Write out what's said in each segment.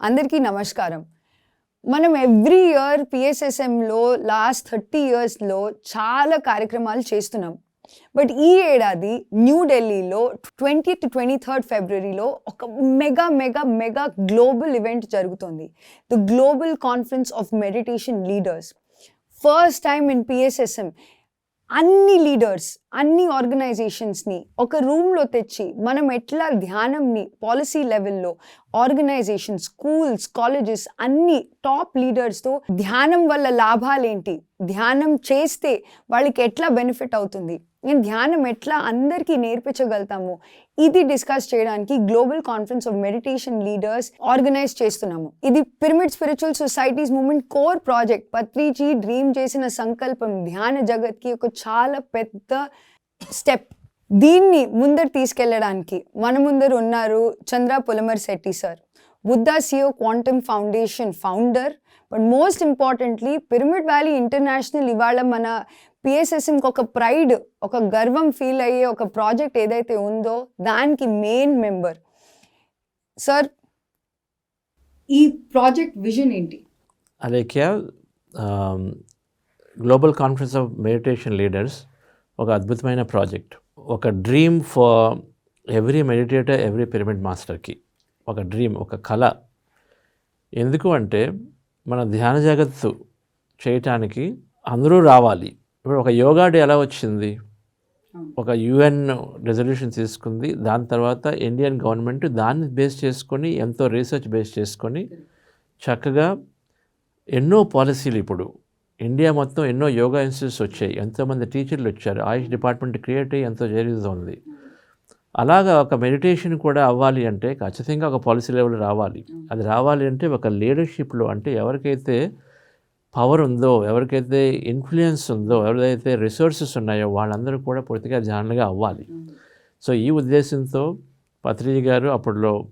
అందరికీ నమస్కారం. మనం ఎవ్రీ ఇయర్ పిఎస్ఎస్ఎంలో లాస్ట్ థర్టీ ఇయర్స్లో చాలా కార్యక్రమాలు చేస్తున్నాం. బట్ ఈ ఏడాది న్యూఢిల్లీలో ట్వంటీ టు ట్వంటీ థర్డ్ ఫిబ్రవరిలో ఒక mega mega mega global event జరుగుతుంది. The global conference of meditation leaders first time in PSSM అన్ని లీడర్స్ అన్ని ఆర్గనైజేషన్స్ని ఒక రూమ్లో తెచ్చి మనం ఎట్లా ధ్యానంని పాలసీ లెవెల్లో ఆర్గనైజేషన్ స్కూల్స్ కాలేజెస్ అన్ని టాప్ లీడర్స్తో ధ్యానం వల్ల లాభాలేంటి? ధ్యానం చేస్తే వాళ్ళకి ఎట్లా బెనిఫిట్ అవుతుంది? నేను ధ్యానం ఎట్లా అందరికీ నేర్పించగలుగుతాము? ఇది డిస్కస్ చేయడానికి global conference of meditation leaders organise చేస్తున్నాము. ఇది pyramid spiritual societies movement core project Patriji dream చేసిన సంకల్పం ధ్యాన జగత్కి ఒక చాలా పెద్ద స్టెప్ దీన్ని ముందర తీసుకెళ్ళడానికి మన ముందర ఉన్నారు Chandra Pulamar Shetty sir. Buddha CEO quantum foundation founder. But most importantly pyramid valley international ఇవాళ మన పిఎస్ఎస్ఎంకి ఒక ప్రైడ్ ఒక గర్వం ఫీల్ అయ్యే ఒక ప్రాజెక్ట్ ఏదైతే ఉందో దానికి మెయిన్ మెంబర్ సార్ ఈ ప్రాజెక్ట్ విజన్ ఏంటి? Alekhya global conference of meditation leaders ఒక అద్భుతమైన ప్రాజెక్ట్ ఒక dream for every meditator every pyramid మాస్టర్కి ఒక డ్రీమ్ ఒక కళ. ఎందుకు అంటే మన ధ్యాన జగత్తు చేయటానికి అందరూ రావాలి. ఇప్పుడు ఒక యోగా డే ఎలా వచ్చింది? ఒక యుఎన్ రెజల్యూషన్ తీసుకుంది. దాని తర్వాత ఇండియన్ గవర్నమెంట్ దాన్ని బేస్ చేసుకొని ఎంతో రీసెర్చ్ బేస్ చేసుకొని చక్కగా ఎన్నో పాలసీలు ఇప్పుడు. ఇండియా మొత్తం ఎన్నో యోగా ఇన్స్టిట్యూట్స్ వచ్చాయి. ఎంతోమంది టీచర్లు వచ్చారు. ఆయుష్ డిపార్ట్మెంట్ క్రియేట్ అయ్యి ఎంతో జరుగుతుంది. అలాగా ఒక మెడిటేషన్ కూడా అవ్వాలి అంటే ఖచ్చితంగా ఒక పాలసీ లెవెల్ రావాలి. అది రావాలి అంటే ఒక లీడర్షిప్లో అంటే ఎవరికైతే పవర్ ఉందో ఎవరికైతే ఇన్ఫ్లుయెన్స్ ఉందో ఎవరైతే రిసోర్సెస్ ఉన్నాయో వాళ్ళందరూ కూడా పూర్తిగా ధ్యానంగా అవ్వాలి. సో ఈ ఉద్దేశంతో పత్రిజీ గారు అప్పట్లో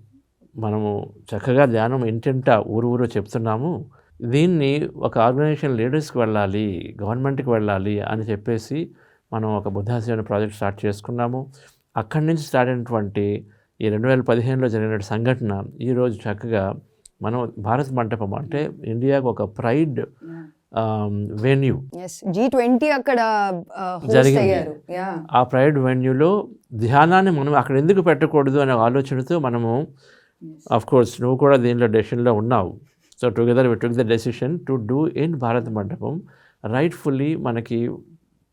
మనము చక్కగా ధ్యానం ఇంటింటా ఊరు ఊరు చెప్తున్నాము. దీన్ని ఒక ఆర్గనైజేషన్ లీడర్స్కి వెళ్ళాలి గవర్నమెంట్కి వెళ్ళాలి అని చెప్పేసి మనం ఒక బుద్ధాశ్రమ ప్రాజెక్ట్ స్టార్ట్ చేసుకున్నాము. అక్కడి నుంచి స్టార్ట్ అయినటువంటి ఈ రెండు వేల పదిహేనులో జరిగిన సంఘటన ఈరోజు చక్కగా మనం భారత్ మంటపం అంటే ఇండియాకు ఒక ప్రైడ్ వెన్యూ జీ ట్వంటీ అక్కడ జరిగింది. ఆ ప్రైడ్ వెన్యూలో ధ్యానాన్ని మనం అక్కడ ఎందుకు పెట్టకూడదు అనే ఆలోచనతో మనము ఆఫ్ కోర్స్ నువ్వు కూడా దీనిలో డెసిషన్లో ఉన్నావు. So together we took the decision to do in Bharat Mandapam rightfully మనకి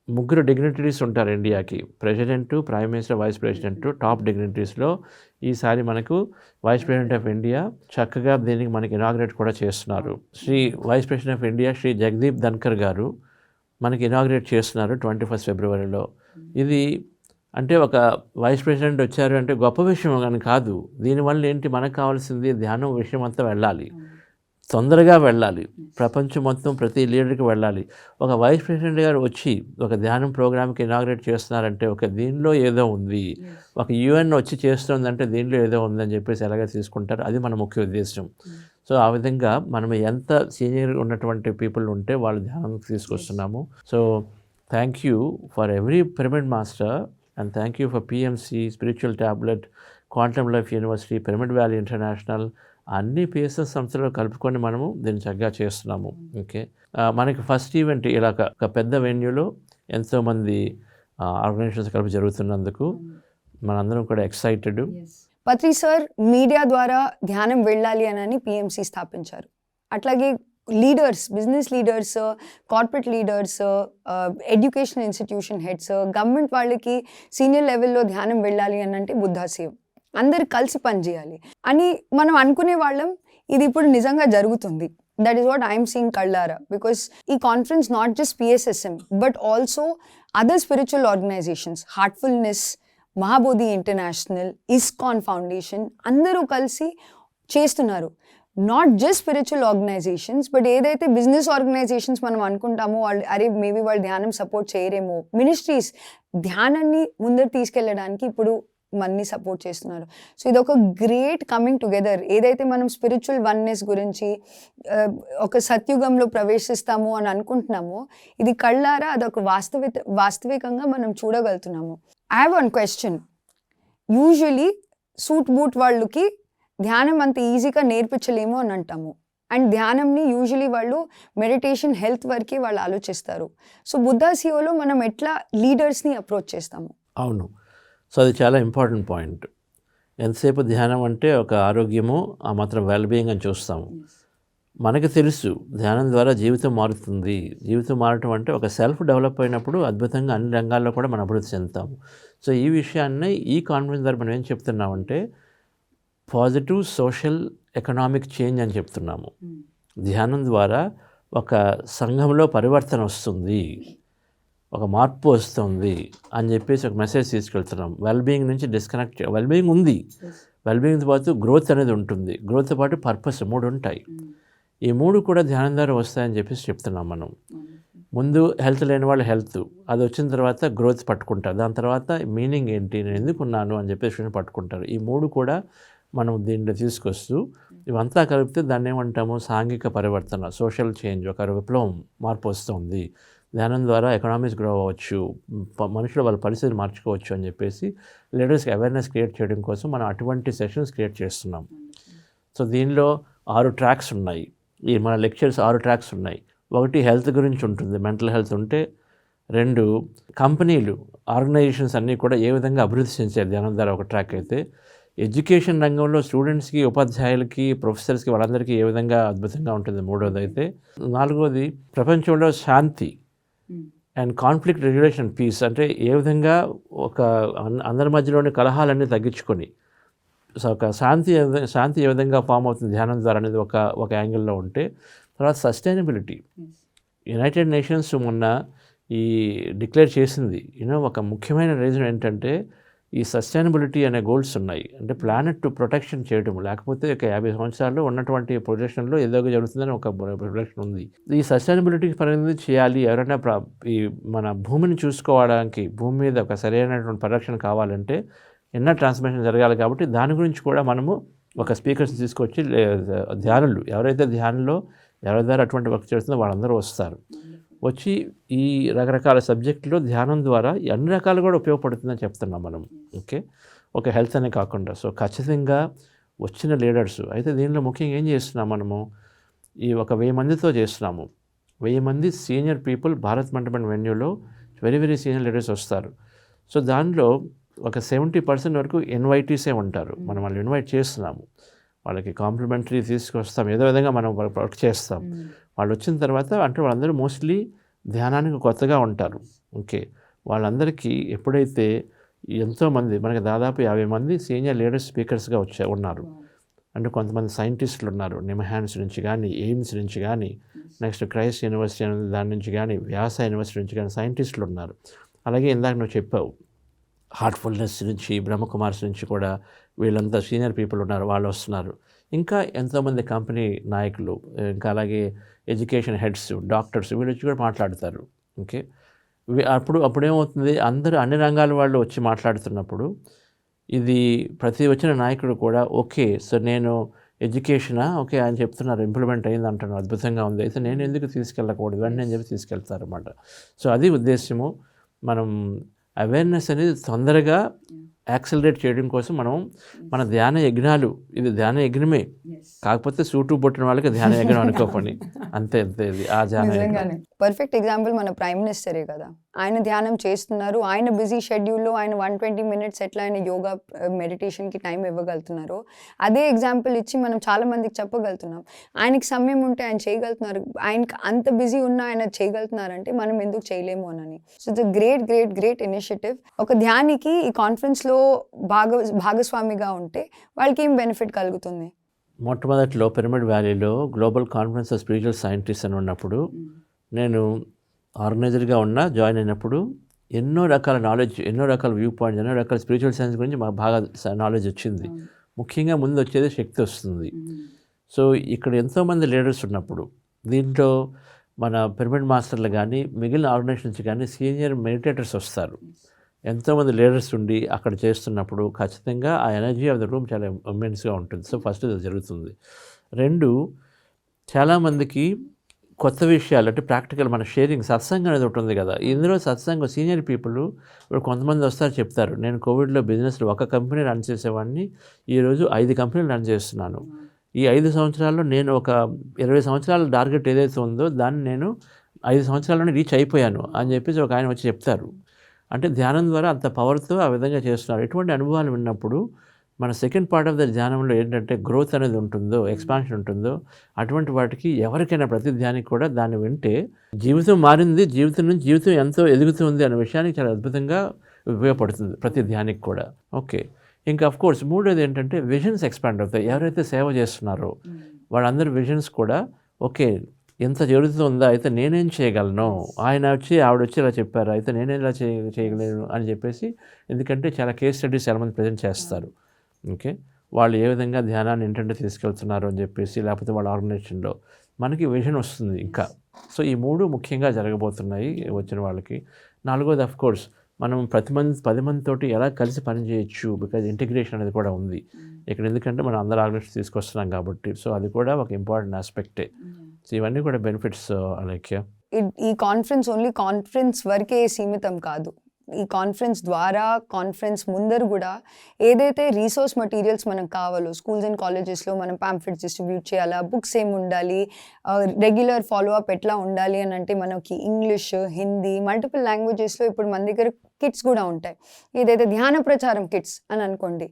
ముగ్గురు డిగ్నిటరీస్ ఉంటారు ఇండియాకి president prime minister vice president top డిగ్నిటరీస్లో ఈసారి మనకు వైస్ ప్రెసిడెంట్ ఆఫ్ ఇండియా చక్కగా దీనికి మనకి ఇనాగ్రేట్ కూడా చేస్తున్నారు. Shri vice president of India Shri Jagdeep Dhankhar garu మనకి ఇనాగ్రేట్ చేస్తున్నారు ట్వంటీ ఫస్ట్ ఫిబ్రవరిలో ఇది అంటే ఒక వైస్ ప్రెసిడెంట్ వచ్చారు అంటే గొప్ప విషయం కానీ కాదు. దీనివల్ల ఏంటి? మనకు కావాల్సింది ధ్యానం విషయం అంతా వెళ్ళాలి. తొందరగా వెళ్ళాలి. ప్రపంచం మొత్తం ప్రతి లీడర్కి వెళ్ళాలి. ఒక వైస్ ప్రెసిడెంట్ గారు వచ్చి ఒక ధ్యానం ప్రోగ్రామ్కి ఇనాగ్రేట్ చేస్తున్నారంటే ఒక దీనిలో ఏదో ఉంది. ఒక యుఎన్ వచ్చి చేస్తుందంటే దీనిలో ఏదో ఉందని చెప్పేసి ఎలాగ తీసుకుంటారు? అది మన ముఖ్య ఉద్దేశం సో ఆ విధంగా మనం ఎంత సీనియర్ ఉన్నటువంటి పీపుల్ ఉంటే వాళ్ళు ధ్యానం తీసుకొస్తున్నాము. So thank you for every pyramid master and thank you for PMC spiritual tablet quantum life university pyramid valley international అన్ని పిఎస్ఎస్ సంస్థలు కలుపుకొని మనము దీన్ని చక్కగా చేస్తున్నాము. ఓకే. మనకి ఫస్ట్ ఈవెంట్ ఇలా ఒక- పెద్ద వెన్యూలో ఎంతోమంది ఆర్గనైజేషన్స్ కలిపి జరుగుతున్నందుకు మనందరం కూడా ఎక్సైటెడ్. పత్రి సార్ మీడియా ద్వారా ధ్యానం వెళ్ళాలి అని పిఎంసి స్థాపించారు. అట్లాగే leaders business leaders corporate leaders education institution heads government వాళ్ళకి సీనియర్ లెవెల్లో ధ్యానం వెళ్ళాలి అని అంటే బుద్ధాసేవ్ అందరు కలిసి పనిచేయాలి అని మనం అనుకునే వాళ్ళం ఇది ఇప్పుడు నిజంగా జరుగుతుంది. That is what I'm seeing కళ్ళారా. బికాస్ ఈ conference not just PSSM but also other spiritual organisations Heartfulness Mahabodhi international ISKCON foundation అందరూ కలిసి చేస్తున్నారు. Not just spiritual organisations but ఏదైతే బిజినెస్ ఆర్గనైజేషన్స్ మనం అనుకుంటామో వాళ్ళు అరే మేబీ వాళ్ళు ధ్యానం సపోర్ట్ చేయరేమో. మినిస్ట్రీస్ ధ్యానాన్ని ముందరు తీసుకెళ్ళడానికి ఇప్పుడు మన్ని సపోర్ట్ చేస్తున్నారు. సో ఇది ఒక గ్రేట్ కమింగ్ టుగెదర్. ఏదైతే మనం స్పిరిచువల్ వన్నెస్ గురించి ఒక సత్యుగంలో ప్రవేశిస్తాము అని అనుకుంటున్నామో ఇది కళ్ళారా అదొక వాస్తవిక వాస్తవికంగా మనం చూడగలుగుతున్నాము. I have one question usually suit boot వాళ్ళకి ధ్యానం అంత ఈజీగా నేర్పించలేము అని అంటాము. అండ్ ధ్యానంని యూజువలీ వాళ్ళు మెడిటేషన్ హెల్త్ వరకే వాళ్ళు ఆలోచిస్తారు. సో బుద్ధా సియోలో మనం ఎట్లా లీడర్స్ని అప్రోచ్ చేస్తాము? అవును. సో అది చాలా ఇంపార్టెంట్ పాయింట్. ఎంతసేపు ధ్యానం అంటే ఒక ఆరోగ్యము ఆ మాత్రం వెల్బీయింగ్ అని చూస్తాము. మనకి తెలుసు ధ్యానం ద్వారా జీవితం మారుతుంది. జీవితం మారటం అంటే ఒక సెల్ఫ్ డెవలప్ అయినప్పుడు అద్భుతంగా అన్ని రంగాల్లో కూడా మనం అభివృద్ధి చెందుతాము. సో ఈ విషయాన్ని ఈ కాన్ఫరెన్స్ ద్వారా మనం ఏం చెప్తున్నామంటే పాజిటివ్ సోషల్ ఎకనామిక్ చేంజ్ అని చెప్తున్నాము. ధ్యానం ద్వారా ఒక సంఘంలో పరివర్తన వస్తుంది. ఒక మార్పు వస్తుంది అని చెప్పేసి ఒక మెసేజ్ తీసుకెళ్తున్నాం. వెల్బీయింగ్ నుంచి డిస్కనెక్ట్ వెల్బీయింగ్ ఉంది. వెల్బీయింగ్తో పాటు గ్రోత్ అనేది ఉంటుంది. గ్రోత్తో పాటు పర్పస్ మూడు ఉంటాయి. ఈ మూడు కూడా ధ్యానం ద్వారా వస్తాయని చెప్పేసి చెప్తున్నాం మనం. ముందు హెల్త్ లేని వాళ్ళు హెల్త్ అది వచ్చిన తర్వాత గ్రోత్ పట్టుకుంటారు. దాని తర్వాత మీనింగ్ ఏంటి? నేను ఎందుకు ఉన్నాను? అని చెప్పేసి పట్టుకుంటారు. ఈ మూడు కూడా మనం దీంట్లో తీసుకొస్తూ ఇవంతా కలిపితే దాన్ని ఏమంటాము? సాంఘిక పరివర్తన సోషల్ చేంజ్ ఒక విప్లవం మార్పు వస్తుంది. ధ్యానం ద్వారా ఎకనామిక్స్ గ్రో అవ్వచ్చు మనుషులు వాళ్ళ పరిస్థితిని మార్చుకోవచ్చు అని చెప్పేసి లీడర్స్కి అవేర్నెస్ క్రియేట్ చేయడం కోసం మనం అటువంటి సెషన్స్ క్రియేట్ చేస్తున్నాం. సో దీనిలో ఆరు ట్రాక్స్ ఉన్నాయి. ఈ మన లెక్చర్స్ ఆరు ట్రాక్స్ ఉన్నాయి. ఒకటి హెల్త్ గురించి ఉంటుంది మెంటల్ హెల్త్ ఉంటే రెండు కంపెనీలు ఆర్గనైజేషన్స్ అన్నీ కూడా ఏ విధంగా అభివృద్ధి చెందారు ధ్యానం ద్వారా ఒక ట్రాక్ అయితే. ఎడ్యుకేషన్ రంగంలో స్టూడెంట్స్కి ఉపాధ్యాయులకి ప్రొఫెసర్స్కి వాళ్ళందరికీ ఏ విధంగా అద్భుతంగా ఉంటుంది మూడోది అయితే నాలుగోది ప్రపంచంలో శాంతి. అండ్ కాన్ఫ్లిక్ట్ రెగ్యులేషన్ పీస్ అంటే ఏ విధంగా ఒక అందరి మధ్యలోని కలహాలన్నీ తగ్గించుకొని సో ఒక శాంతి శాంతి ఏ విధంగా ఫామ్ అవుతుంది ధ్యానం ద్వారా అనేది ఒక ఒక యాంగిల్లో ఉంటే తర్వాత సస్టైనబిలిటీ. యునైటెడ్ నేషన్స్ మొన్న ఈ డిక్లేర్ చేసింది. యూనో ఒక ముఖ్యమైన రీజన్ ఏంటంటే ఈ సస్టైనబిలిటీ అనే గోల్స్ ఉన్నాయి. అంటే ప్లానెట్ టు ప్రొటెక్షన్ చేయడం లేకపోతే ఒక యాభై సంవత్సరాల్లో ఉన్నటువంటి ప్రొటెక్షన్లో ఏదో ఒక జరుగుతుందని ఒక ప్రొటెక్షన్ ఉంది. ఈ సస్టైనబిలిటీకి పరిమితి చేయాలి ఎవరైనా ప్ర- ఈ మన భూమిని చూసుకోవడానికి భూమి మీద ఒక సరైనటువంటి పరిరక్షణ కావాలంటే ఎన్నో ట్రాన్స్మిషన్ జరగాలి కాబట్టి దాని గురించి కూడా మనము ఒక స్పీకర్స్ తీసుకొచ్చి ధ్యానులు ఎవరైతే ధ్యానంలో ఎవరి ద్వారా అటువంటి వర్క్ చేస్తుందో వాళ్ళందరూ వస్తారు. వచ్చి ఈ రకరకాల సబ్జెక్టులో ధ్యానం ద్వారా అన్ని రకాలు కూడా ఉపయోగపడుతుందని చెప్తున్నాం మనం. ఓకే? ఒక హెల్త్ అనే కాకుండా. సో ఖచ్చితంగా వచ్చిన లీడర్స్ అయితే దీనిలో ముఖ్యంగా ఏం చేస్తున్నాం మనము? ఈ ఒక వెయ్యి మందితో చేస్తున్నాము. వెయ్యి మంది సీనియర్ పీపుల్ భారత్ మండపం వెన్యూలో వెరీ వెరీ సీనియర్ లీడర్స్ వస్తారు. సో దానిలో ఒక సెవెంటీ పర్సెంట్ వరకు ఇన్వైటీసే ఉంటారు. మనం వాళ్ళు ఇన్వైట్ చేస్తున్నాము. వాళ్ళకి కాంప్లిమెంటరీ తీసుకొస్తాం. ఏదో విధంగా మనం వాళ్ళకి వర్క్ చేస్తాం. వాళ్ళు వచ్చిన తర్వాత అంటే వాళ్ళందరూ మోస్ట్లీ ధ్యానానికి కొత్తగా ఉంటారు. ఓకే. వాళ్ళందరికీ ఎప్పుడైతే ఎంతోమంది మనకి దాదాపు యాభై మంది సీనియర్ లీడర్స్ స్పీకర్స్గా వచ్చా ఉన్నారు. అంటే కొంతమంది సైంటిస్టులు ఉన్నారు. నిమహాన్స్ నుంచి కానీ ఎయిమ్స్ నుంచి కానీ నెక్స్ట్ క్రైస్ట్ యూనివర్సిటీ దాని నుంచి కానీ వ్యాస యూనివర్సిటీ నుంచి కానీ సైంటిస్టులు ఉన్నారు. అలాగే ఇందాక నువ్వు చెప్పావు హార్ట్ఫుల్నెస్ నుంచి బ్రహ్మకుమార్స్ నుంచి కూడా వీళ్ళంతా సీనియర్ పీపుల్ ఉన్నారు వాళ్ళు వస్తున్నారు. ఇంకా ఎంతోమంది కంపెనీ నాయకులు ఇంకా అలాగే ఎడ్యుకేషన్ హెడ్స్ డాక్టర్స్ వీళ్ళు వచ్చి కూడా మాట్లాడతారు. ఓకే? అప్పుడు అప్పుడేమవుతుంది అందరూ అన్ని రంగాల వాళ్ళు వచ్చి మాట్లాడుతున్నప్పుడు ఇది ప్రతి వచ్చిన నాయకుడు కూడా ఓకే సో నేను ఎడ్యుకేషనా ఓకే ఆయన చెప్తున్నారు ఇంప్లిమెంట్ అయింది అంటున్నారు అద్భుతంగా ఉంది. అయితే నేను ఎందుకు తీసుకెళ్ళకూడదు? అని నేను చెప్పి తీసుకెళ్తారు అనమాట సో అది ఉద్దేశము మనం అవేర్నెస్ అనేది తొందరగా యాక్సలరేట్ చేయడం కోసం మనం మన ధ్యాన యజ్ఞాలు ఇది ధ్యాన యజ్ఞమే. కాకపోతే సూటు పుట్టిన వాళ్ళకి ధ్యాన యజ్ఞం అనుకోపని అంతే అంతే ఇది ఆ ధ్యాన పర్ఫెక్ట్ ఎగ్జాంపుల్ మన ప్రైమ్ మినిస్టరే కదా. ఆయన ధ్యానం చేస్తున్నారు. ఆయన బిజీ షెడ్యూల్లో ఆయన వన్ ట్వంటీ మినిట్స్ ఎట్లా ఆయన యోగా మెడిటేషన్కి టైం ఇవ్వగలుగుతున్నారో అదే ఎగ్జాంపుల్ ఇచ్చి మనం చాలా మందికి చెప్పగలుగుతున్నాం. ఆయనకి సమయం ఉంటే ఆయన చేయగలుగుతున్నారు. ఆయనకి అంత బిజీ ఉన్నా ఆయన చేయగలుగుతున్నారంటే మనం ఎందుకు చేయలేము అని so it's great great great initiative ఒక ధ్యానికి ఈ కాన్ఫరెన్స్లో భాగ భాగస్వామిగా ఉంటే వాళ్ళకి ఏం బెనిఫిట్ కలుగుతుంది? మొట్టమొదటిలో పిరమిడ్ వ్యాలీలో global conference of spiritual scientist అని ఉన్నప్పుడు నేను ఆర్గనైజర్గా ఉన్నా జాయిన్ అయినప్పుడు ఎన్నో రకాల నాలెడ్జ్ ఎన్నో రకాల వ్యూ పాయింట్స్ ఎన్నో రకాల స్పిరిచువల్ సైన్స్ గురించి మాకు బాగా నాలెడ్జ్ వచ్చింది. ముఖ్యంగా ముందు వచ్చేది శక్తి వస్తుంది. సో ఇక్కడ ఎంతోమంది లీడర్స్ ఉన్నప్పుడు దీంట్లో మన పిరమిడ్ మాస్టర్లు కానీ మిగిలిన ఆర్గనైజేషన్స్ కానీ సీనియర్ మెడిటేటర్స్ వస్తారు. ఎంతోమంది లీడర్స్ ఉండి అక్కడ చేస్తున్నప్పుడు ఖచ్చితంగా ఆ ఎనర్జీ ఆఫ్ ద రూమ్ చాలా ఇమ్మెన్స్గా ఉంటుంది. సో ఫస్ట్ ఇది జరుగుతుంది. రెండు చాలామందికి కొత్త విషయాలు అంటే ప్రాక్టికల్ మన షేరింగ్ సత్సంగం అనేది ఒకటి ఉంది కదా. ఇందులో సత్సంగం సీనియర్ పీపుల్ ఇప్పుడు కొంతమంది వస్తారు చెప్తారు. నేను కోవిడ్లో బిజినెస్లో ఒక కంపెనీ రన్ చేసేవాడిని. ఈరోజు ఐదు కంపెనీలు రన్ చేస్తున్నాను. ఈ ఐదు సంవత్సరాల్లో నేను ఒక ఇరవై సంవత్సరాల టార్గెట్ ఏదైతే ఉందో దాన్ని నేను ఐదు సంవత్సరాల్లోనే రీచ్ అయిపోయాను అని చెప్పేసి ఒక ఆయన వచ్చి చెప్తారు. అంటే ధ్యానం ద్వారా అంత పవర్తో ఆ విధంగా చేస్తున్నారు. ఎటువంటి అనుభవాలు విన్నప్పుడు మన సెకండ్ పార్ట్ ఆఫ్ ద ధ్యానంలో ఏంటంటే గ్రోత్ అనేది ఉంటుందో ఎక్స్పాన్షన్ ఉంటుందో అటువంటి వాటికి ఎవరికైనా ప్రతి ధ్యానికి కూడా దాన్ని వింటే జీవితం మారింది జీవితం నుంచి జీవితం ఎంతో ఎదుగుతుంది అనే విషయానికి చాలా అద్భుతంగా ఉపయోగపడుతుంది ప్రతి ధ్యానికి కూడా. ఓకే ఇంకా అఫ్ కోర్స్ మూడోది ఏంటంటే విజన్స్ ఎక్స్పాండ్ అవుతాయి. ఎవరైతే సేవ చేస్తున్నారో వాళ్ళందరి విజన్స్ కూడా ఓకే ఎంత జరుగుతుందో అయితే నేనేం చేయగలను? ఆయన వచ్చి ఆవిడ వచ్చి ఇలా చెప్పారు. అయితే నేనేం ఇలా చేయ చేయగలను అని చెప్పేసి ఎందుకంటే చాలా కేస్ స్టడీస్ చాలామంది ప్రజెంట్ చేస్తారు. ఓకే? వాళ్ళు ఏ విధంగా ధ్యానాన్ని ఏంటంటే తీసుకెళ్తున్నారు అని చెప్పేసి లేకపోతే వాళ్ళ ఆర్గనైజేషన్లో మనకి విజన్ వస్తుంది ఇంకా. సో ఈ మూడు ముఖ్యంగా జరగబోతున్నాయి వచ్చిన వాళ్ళకి. నాలుగోది అఫ్ కోర్స్ మనం ప్రతి మంది పది మంది తోటి ఎలా కలిసి పని చేయొచ్చు? బికాజ్ ఇంటిగ్రేషన్ అనేది కూడా ఉంది. ఇక్కడ ఎందుకంటే మనం అందరు ఆర్గనైజేషన్ తీసుకొస్తున్నాం కాబట్టి. సో అది కూడా ఒక ఇంపార్టెంట్ ఆస్పెక్టే సో ఇవన్నీ కూడా బెనిఫిట్స్ అలైక్య ఈ- ఈ కాన్ఫరెన్స్ ఓన్లీ కాన్ఫరెన్స్ వరకే సీమితం కాదు. ఈ కాన్ఫరెన్స్ ద్వారా కాన్ఫరెన్స్ ముందర కూడా ఏదైతే రీసోర్స్ మటీరియల్స్ మనకు కావాలో స్కూల్స్ అండ్ కాలేజెస్లో మనం పాంఫ్లెట్స్ డిస్ట్రిబ్యూట్ చేయాలా బుక్స్ ఏమి ఉండాలి రెగ్యులర్ ఫాలో అప్ ఎట్లా ఉండాలి అని అంటే మనకి ఇంగ్లీష్ హిందీ మల్టిపుల్ లాంగ్వేజెస్లో ఇప్పుడు మన దగ్గర కిట్స్ కూడా ఉంటాయి. ఇదైతే ధ్యాన ప్రచారం కిట్స్ అని అనుకోండి.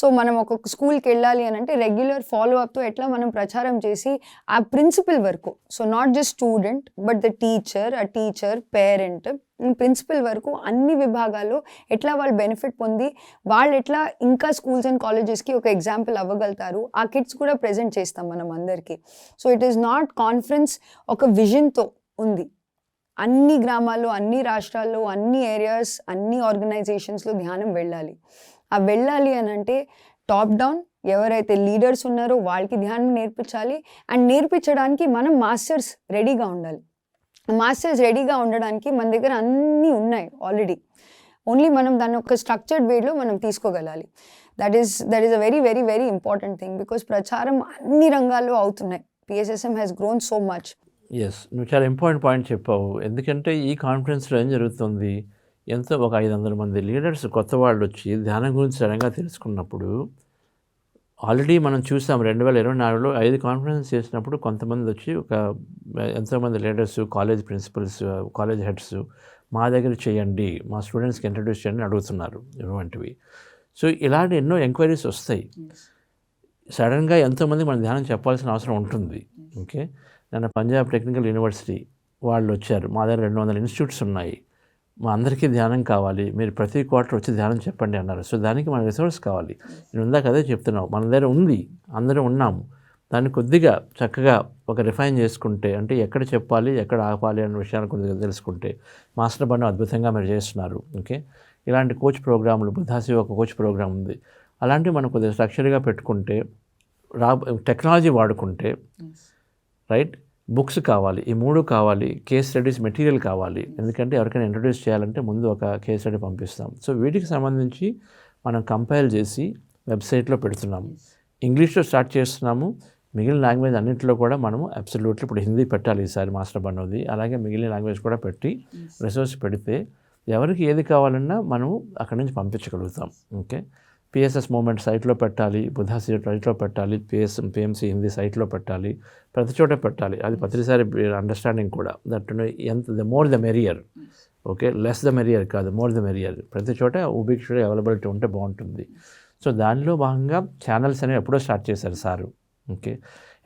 సో మనం ఒక స్కూల్కి వెళ్ళాలి అని అంటే రెగ్యులర్ ఫాలో అప్తో ఎట్లా మనం ప్రచారం చేసి ఆ ప్రిన్సిపల్ వరకు so not just student but the teacher ఆ టీచర్ పేరెంట్ ప్రిన్సిపల్ వరకు అన్ని విభాగాల్లో ఎట్లా వాళ్ళు బెనిఫిట్ పొంది వాళ్ళు ఎట్లా ఇంకా స్కూల్స్ అండ్ కాలేజెస్కి ఒక ఎగ్జాంపుల్ అవ్వగలుగుతారు ఆ కిట్స్ కూడా ప్రజెంట్ చేస్తాం మనం అందరికీ. So it is not conference ఒక విజన్తో ఉంది. అన్ని గ్రామాల్లో అన్ని రాష్ట్రాల్లో అన్ని ఏరియాస్ అన్ని ఆర్గనైజేషన్స్లో ధ్యానం వెళ్ళాలి. ఆ వెళ్ళాలి అని అంటే టాప్ డౌన్ ఎవరైతే లీడర్స్ ఉన్నారో వాళ్ళకి ధ్యానం నేర్పించాలి. అండ్ నేర్పించడానికి మనం మాస్టర్స్ రెడీగా ఉండాలి. మాస్టర్స్ రెడీగా ఉండడానికి మన దగ్గర అన్నీ ఉన్నాయి ఆల్రెడీ ఓన్లీ మనం దాన్ని ఒక స్ట్రక్చర్డ్ వేలో మనం తీసుకోగలాలి. That is that is a very very very important thing because ప్రచారం అన్ని రంగాల్లో అవుతున్నాయి. PSSM has grown so much yes నువ్వు చాలా ఇంపార్టెంట్ పాయింట్ చెప్పావు. ఎందుకంటే ఈ కాన్ఫరెన్స్లో ఏం జరుగుతుంది? ఎంతో ఒక ఐదు వందల మంది లీడర్స్ కొత్త వాళ్ళు వచ్చి ధ్యానం గురించి సడన్గా తెలుసుకున్నప్పుడు ఆల్రెడీ మనం చూసాం రెండు వేల ఇరవై నాలుగులో ఐదు కాన్ఫరెన్స్ చేసినప్పుడు కొంతమంది వచ్చి ఒక ఎంతోమంది leaders college principals college heads మా దగ్గర చేయండి మా స్టూడెంట్స్కి ఇంట్రడ్యూస్ చేయండి అడుగుతున్నారు ఇటువంటివి. సో ఇలాంటి ఎన్నో ఎంక్వైరీస్ వస్తాయి. సడన్గా ఎంతోమంది మనం ధ్యానం చెప్పాల్సిన అవసరం ఉంటుంది. ఓకే? నన్ను పంజాబ్ టెక్నికల్ యూనివర్సిటీ వాళ్ళు వచ్చారు మా దగ్గర రెండు వందల ఇన్స్టిట్యూట్స్ ఉన్నాయి. మా అందరికీ ధ్యానం కావాలి. మీరు ప్రతి క్వార్టర్ వచ్చి ధ్యానం చెప్పండి అన్నారు. సో దానికి మన రిసోర్స్ కావాలి. నేను ఇందాక అదే చెప్తున్నావు. మన దగ్గర ఉంది. అందరూ ఉన్నాము. దాన్ని కొద్దిగా చక్కగా ఒక రిఫైన్ చేసుకుంటే అంటే ఎక్కడ చెప్పాలి ఎక్కడ ఆపాలి అనే విషయాలు కొద్దిగా తెలుసుకుంటే మాస్టర్ బండి అద్భుతంగా మీరు చేస్తున్నారు. ఓకే? ఇలాంటి కోచ్ ప్రోగ్రాములు బుద్ధాశివ ఒక కోచ్ ప్రోగ్రామ్ ఉంది అలాంటివి మనం కొద్దిగా స్ట్రక్చర్గా పెట్టుకుంటే రా టెక్నాలజీ వాడుకుంటే రైట్ బుక్స్ కావాలి ఈ మూడు కావాలి కేస్ స్టడీస్ మెటీరియల్ కావాలి. ఎందుకంటే ఎవరికైనా ఇంట్రడ్యూస్ చేయాలంటే ముందు ఒక కేస్ స్టడీ పంపిస్తాం. సో వీటికి సంబంధించి మనం కంపైల్ చేసి వెబ్సైట్లో పెడుతున్నాము ఇంగ్లీష్లో స్టార్ట్ చేస్తున్నాము. మిగిలిన లాంగ్వేజ్ అన్నింటిలో కూడా మనము అబ్సల్యూట్లీ ఇప్పుడు హిందీ పెట్టాలి ఈసారి మాస్టర్ బన్నోది అలాగే మిగిలిన లాంగ్వేజ్ కూడా పెట్టి రిసోర్స్ పెడితే ఎవరికి ఏది కావాలన్నా మనము అక్కడి నుంచి పంపించగలుగుతాం. ఓకే పిఎస్ఎస్ మూమెంట్ సైట్లో పెట్టాలి బుధాసి సైట్లో పెట్టాలి పిఎస్ పిఎంసి హిందీ సైట్లో పెట్టాలి ప్రతి చోట పెట్టాలి. అది ప్రతిసారి అండర్స్టాండింగ్ కూడా. దట్ ఎంత the more the merrier okay less the merrier కాదు మోర్ ద మెరియర్ ప్రతి చోట ఉబిక్షుడు అవైలబిలిటీ ఉంటే బాగుంటుంది. సో దానిలో భాగంగా ఛానల్స్ అనేవి ఎప్పుడో స్టార్ట్ చేశారు సారు. ఓకే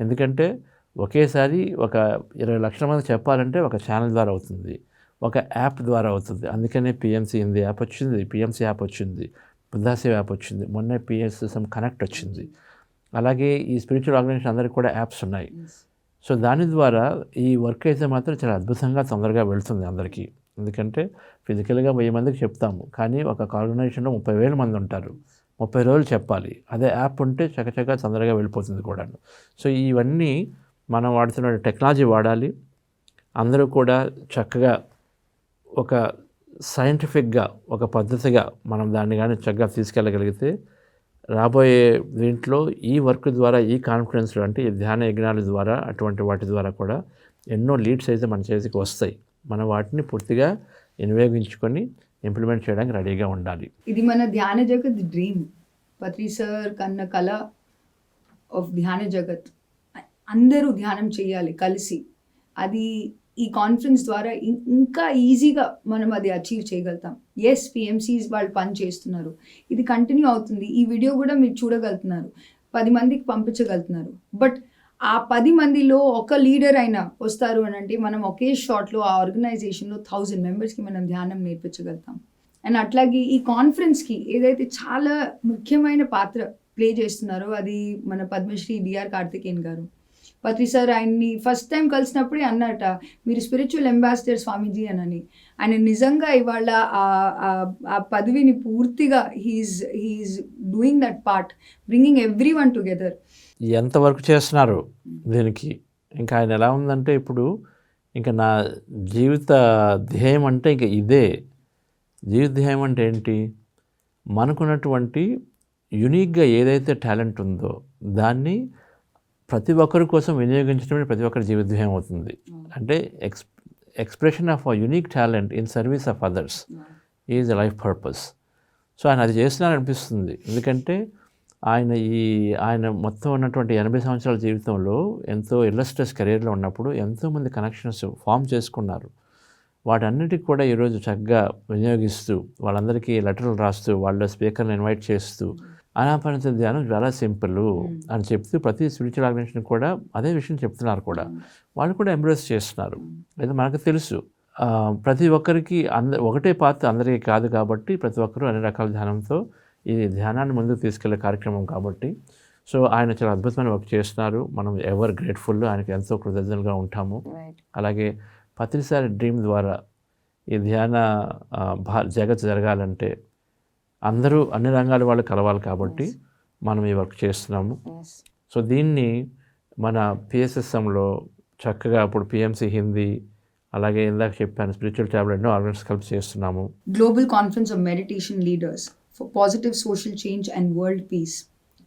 ఎందుకంటే ఒకేసారి ఒక ఇరవై లక్షల మంది చెప్పాలంటే ఒక ఛానల్ ద్వారా అవుతుంది. ఒక యాప్ ద్వారా అవుతుంది. అందుకనే పిఎంసి హిందీ యాప్ వచ్చింది పిఎంసి యాప్ వచ్చింది. బుద్ధాసేవ యాప్ వచ్చింది. మొన్నే పిఎస్ఎస్ఎం కనెక్ట్ వచ్చింది. అలాగే ఈ స్పిరిచువల్ ఆర్గనైజేషన్ అందరికీ కూడా యాప్స్ ఉన్నాయి. సో దాని ద్వారా ఈ వర్క్ అయితే మాత్రం చాలా అద్భుతంగా తొందరగా వెళ్తుంది అందరికీ. ఎందుకంటే ఫిజికల్గా వెయ్యి మందికి చెప్తాము. కానీ ఒక ఆర్గనైజేషన్లో ముప్పై వేల మంది ఉంటారు. ముప్పై రోజులు చెప్పాలి. అదే యాప్ ఉంటే చకచకా తొందరగా వెళ్ళిపోతుంది కూడా. సో ఇవన్నీ మనం వాడుతున్న టెక్నాలజీ వాడాలి. అందరూ కూడా చక్కగా ఒక సైంటిఫిక్గా ఒక పద్ధతిగా మనం దాన్ని కానీ చక్కగా తీసుకెళ్ళగలిగితే రాబోయే దీంట్లో ఈ వర్క్ ద్వారా ఈ కాన్ఫిడెన్స్లు అంటే ఈ ధ్యాన యజ్ఞాల ద్వారా అటువంటి వాటి ద్వారా కూడా ఎన్నో లీడ్స్ అయితే మన చేతికి వస్తాయి. మనం వాటిని పూర్తిగా వినియోగించుకొని ఇంప్లిమెంట్ చేయడానికి రెడీగా ఉండాలి. ఇది మన ధ్యాన జగత్ డ్రీమ్. పత్రి సార్ కన్న కళ ఆఫ్ ధ్యాన జగత్. అందరూ ధ్యానం చేయాలి కలిసి. అది ఈ కాన్ఫరెన్స్ ద్వారా ఇం- ఇంకా ఈజీగా మనం అది అచీవ్ చేయగలుగుతాం. ఎస్ పిఎంసీస్ వాళ్ళు పని చేస్తున్నారు. ఇది కంటిన్యూ అవుతుంది. ఈ వీడియో కూడా మీరు చూడగలుగుతున్నారు. పది మందికి పంపించగలుగుతున్నారు. బట్ ఆ పది మందిలో ఒక లీడర్ అయినా వస్తారు అని అంటే మనం ఒకే షాట్లో ఆ ఆర్గనైజేషన్లో థౌజండ్ మెంబర్స్కి మనం ధ్యానం నేర్పించగలుగుతాం. అండ్ అట్లాగే ఈ కాన్ఫరెన్స్కి ఏదైతే చాలా ముఖ్యమైన పాత్ర ప్లే చేస్తున్నారో అది మన పద్మశ్రీ డిఆర్ కార్తికేయన్ గారు. పత్రి సార్ ఆయన్ని ఫస్ట్ టైం కలిసినప్పుడే అన్నట మీరు స్పిరిచువల్ అంబాసిడర్ స్వామీజీ అని ఆయన నిజంగా ఇవాళ ఆ- పదవిని పూర్తిగా he's he's doing that part bringing everyone together ఎంత వర్క్ చేస్తున్నారు దీనికి? ఇంకా ఆయన ఎలా ఉందంటే ఇప్పుడు ఇంకా నా జీవిత ధ్యేయం అంటే ఇంకా ఇదే. జీవిత ధ్యేయం అంటే ఏంటి? మనకున్నటువంటి యునిక్గా ఏదైతే టాలెంట్ ఉందో దాన్ని ప్రతి ఒక్కరి కోసం వినియోగించడమే ప్రతి ఒక్కరి జీవిత ధ్యేయం అవుతుంది అంటే ex expression of a unique talent in service of others is life purpose. So ఆయన అది చేస్తున్నారు అనిపిస్తుంది ఎందుకంటే ఆయన ఈ ఆయన మొత్తం ఉన్నటువంటి ఎనభై సంవత్సరాల జీవితంలో ఎంతో ఇల్లస్ట్రెస్ కెరీర్లో ఉన్నప్పుడు ఎంతోమంది కనెక్షన్స్ ఫామ్ చేసుకున్నారు. వాటన్నిటికి కూడా ఈరోజు చక్కగా వినియోగిస్తూ వాళ్ళందరికీ లెటర్లు రాస్తూ వాళ్ళ స్పీకర్ని ఇన్వైట్ చేస్తూ అనాపరిత ధ్యానం చాలా సింపుల్ అని చెప్తూ ప్రతి స్పిరిచువల్ ఆర్గనైజేషన్ కూడా అదే విషయం చెప్తున్నారు కూడా. వాళ్ళు కూడా ఎంబ్రేస్ చేస్తున్నారు. అయితే మనకు తెలుసు. ప్రతి ఒక్కరికి అంద ఒకటే పాత్ర అందరికీ కాదు కాబట్టి ప్రతి ఒక్కరూ అన్ని రకాల ధ్యానంతో ఇది ధ్యానాన్ని ముందుకు తీసుకెళ్ళే కార్యక్రమం కాబట్టి. సో ఆయన చాలా అద్భుతమైన వర్క్ చేస్తున్నారు. మనం ఎవర్ గ్రేట్ఫుల్ ఆయనకి ఎంతో కృతజ్ఞతలుగా ఉంటాము. అలాగే పత్రిసారి డ్రీమ్ ద్వారా ఈ ధ్యాన జగత్ జరగాలంటే అందరూ అన్ని రంగాల వాళ్ళు కలవాలి కాబట్టి మనం ఈ వర్క్ చేస్తున్నాము. సో దీన్ని మన పిఎస్ఎస్ఎంలో చక్కగా ఇప్పుడు పిఎంసి హిందీ అలాగే ఇందాక చెప్పాను స్పిరిచువల్ ట్యాబ్లెట్ను ఆర్గనైజ్ కలిపి చేస్తున్నాము. Global conference of meditation leaders for positive social change and world peace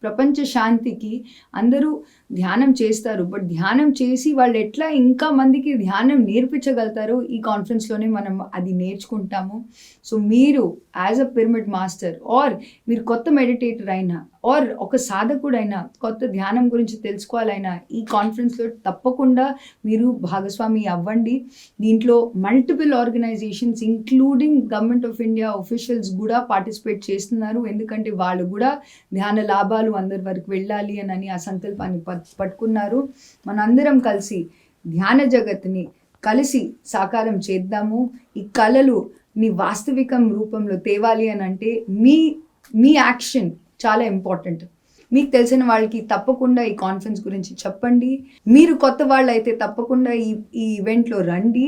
ప్రపంచ శాంతికి అందరూ ధ్యానం చేస్తారు. బట్ ధ్యానం చేసి వాళ్ళు ఎట్లా ఇంకా మందికి ధ్యానం నేర్పించగలుగుతారో ఈ కాన్ఫరెన్స్లోనే మనం అది నేర్చుకుంటాము. సో మీరు as a pyramid master or మీరు కొత్త మెడిటేటర్ అయినా ఆర్ ఒక సాధకుడైనా కొత్త ధ్యానం గురించి తెలుసుకోవాలైనా ఈ కాన్ఫరెన్స్లో తప్పకుండా మీరు భాగస్వామి అవ్వండి. దీంట్లో multiple organisations including government of India officials కూడా పార్టిసిపేట్ చేస్తున్నారు. ఎందుకంటే వాళ్ళు కూడా ధ్యాన లాభాలు అందరి వరకు వెళ్ళాలి అని ఆ సంకల్పాన్ని పట్టుకున్నారు. మనందరం కలిసి ధ్యాన జగత్ని కలిసి సాకారం చేద్దాము. ఈ కళలు నీ వాస్తవికం రూపంలో తేవాలి అని అంటే మీ మీ యాక్షన్ చాలా ఇంపార్టెంట్ మీకు తెలిసిన వాళ్ళకి తప్పకుండా ఈ కాన్ఫరెన్స్ గురించి చెప్పండి. మీరు కొత్త వాళ్ళు అయితే తప్పకుండా ఈ ఈ ఈవెంట్లో రండి.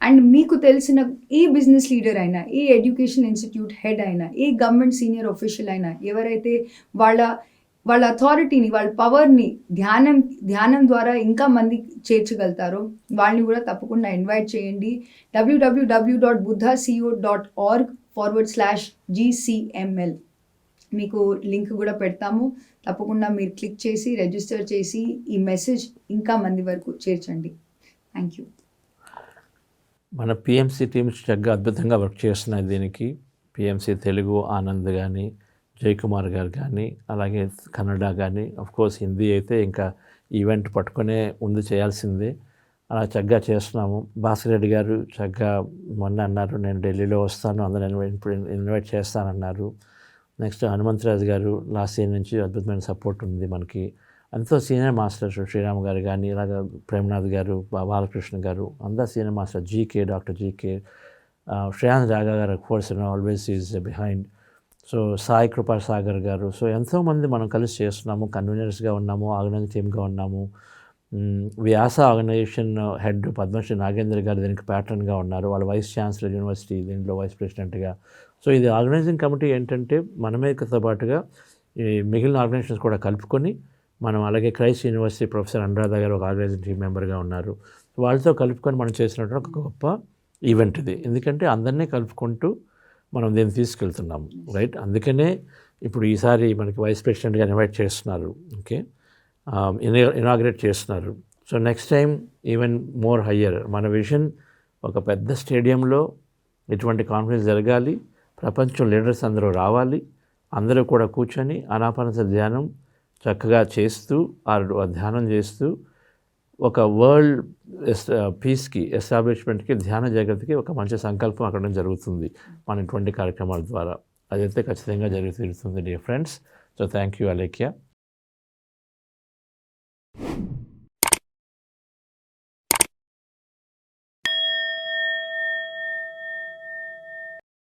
అండ్ మీకు తెలిసిన ఏ బిజినెస్ లీడర్ అయినా ఏ ఎడ్యుకేషన్ ఇన్స్టిట్యూట్ హెడ్ అయినా ఏ గవర్నమెంట్ సీనియర్ ఒఫీషియల్ అయినా ఎవరైతే వాళ్ళ వాళ్ళ అథారిటీని వాళ్ళ పవర్ని ధ్యానం ధ్యానం ద్వారా ఇంకా మంది చేర్చగలుగుతారో వాళ్ళని కూడా తప్పకుండా ఇన్వైట్ చేయండి. డబ్ల్యూడబ్ల్యూడబ్ల్యూ dot Buddha CO dot org forward slash GCML మీకు లింక్ కూడా పెడతాము. తప్పకుండా మీరు క్లిక్ చేసి రిజిస్టర్ చేసి ఈ మెసేజ్ ఇంకా మంది వరకు చేర్చండి. థ్యాంక్ యూ మన పిఎంసీ టీమ్స్ చక్కగా అద్భుతంగా వర్క్ చేస్తున్నాయి దీనికి. పిఎంసి తెలుగు ఆనంద్ కానీ జయకుమార్ గారు కానీ అలాగే కన్నడ కానీ కోర్స్ హిందీ అయితే ఇంకా ఈవెంట్ పట్టుకునే ముందు చేయాల్సిందే. అలా చక్కగా చేస్తున్నాము. భాస్కర్ రెడ్డి గారు చక్కగా మొన్న అన్నారు నేను ఢిల్లీలో వస్తాను అందరూ ఇప్పుడు ఇన్వైట్ చేస్తానన్నారు. నెక్స్ట్ హనుమంతరాజు గారు లాస్ట్ ఇయర్ నుంచి అద్భుతమైన సపోర్ట్ ఉంది మనకి. ఎంతో సీనియర్ మాస్టర్స్ శ్రీరామ్ గారు కానీ ఇలాగ ప్రేమనాథ్ గారు బాలకృష్ణ గారు అందరు senior master GK doctor GK Shreyan Raga garu course always is behind so Sai Krupa Sagar garu so ఎంతోమంది మనం కలిసి చేస్తున్నాము కన్వీనర్స్గా ఉన్నాము ఆర్గనైజ్ టీమ్గా ఉన్నాము. వ్యాస ఆర్గనైజేషన్ హెడ్ పద్మశ్రీ నాగేంద్ర గారు దీనికి ప్యాటర్న్గా ఉన్నారు. వాళ్ళు వైస్ ఛాన్సలర్ యూనివర్సిటీ దీంట్లో వైస్ ప్రెసిడెంట్గా సో ఇది ఆర్గనైజింగ్ కమిటీ ఏంటంటే మనమేతో పాటుగా ఈ మిగిలిన ఆర్గనైజేషన్స్ కూడా కలుపుకొని మనం అలాగే క్రైస్ట్ యూనివర్సిటీ ప్రొఫెసర్ అనురాధ గారు ఒక ఆర్గనైజింగ్ టీం మెంబర్గా ఉన్నారు. వాళ్ళతో కలుపుకొని మనం చేసినటువంటి ఒక గొప్ప ఈవెంట్ ఇది. ఎందుకంటే అందరినీ కలుపుకుంటూ మనం దీన్ని తీసుకెళ్తున్నాము రైట్? అందుకనే ఇప్పుడు ఈసారి మనకి వైస్ ప్రెసిడెంట్గా ఇన్వైట్ చేస్తున్నారు ఓకే? ఇనాగ్రేట్ చేస్తున్నారు. So next time even more higher. మన విజన్ ఒక పెద్ద స్టేడియంలో ఇటువంటి కాన్ఫరెన్స్ జరగాలి. ప్రపంచం లీడర్స్ అందరూ రావాలి. అందరూ కూడా కూర్చొని అనాపనస ధ్యానం చక్కగా చేస్తూ ఆ ధ్యానం చేస్తూ ఒక వరల్డ్ పీస్కి ఎస్టాబ్లిష్మెంట్కి ధ్యాన జగత్కి ఒక మంచి సంకల్పం అక్కడ జరుగుతుంది మన ఇటువంటి కార్యక్రమాల ద్వారా. అదైతే ఖచ్చితంగా జరిగి తీరుతుంది dear friends so thank you Alekhya